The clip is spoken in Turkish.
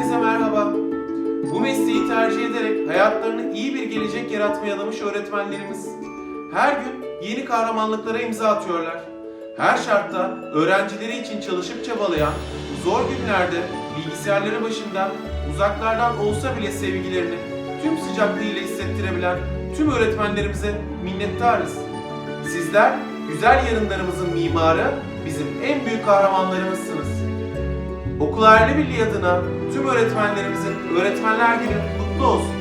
Herkese merhaba. Bu mesleği tercih ederek hayatlarını iyi bir gelecek yaratmaya adamış öğretmenlerimiz her gün yeni kahramanlıklara imza atıyorlar. Her şartta öğrencileri için çalışıp çabalayan, zor günlerde bilgisayarları başında uzaklardan olsa bile sevgilerini tüm sıcaklığıyla hissettirebilen tüm öğretmenlerimize minnettarız. Sizler güzel yarınlarımızın mimarı, bizim en büyük kahramanlarımızsınız. Okul Aile Birliği adına tüm öğretmenlerimizin Öğretmenler Günü kutlu olsun.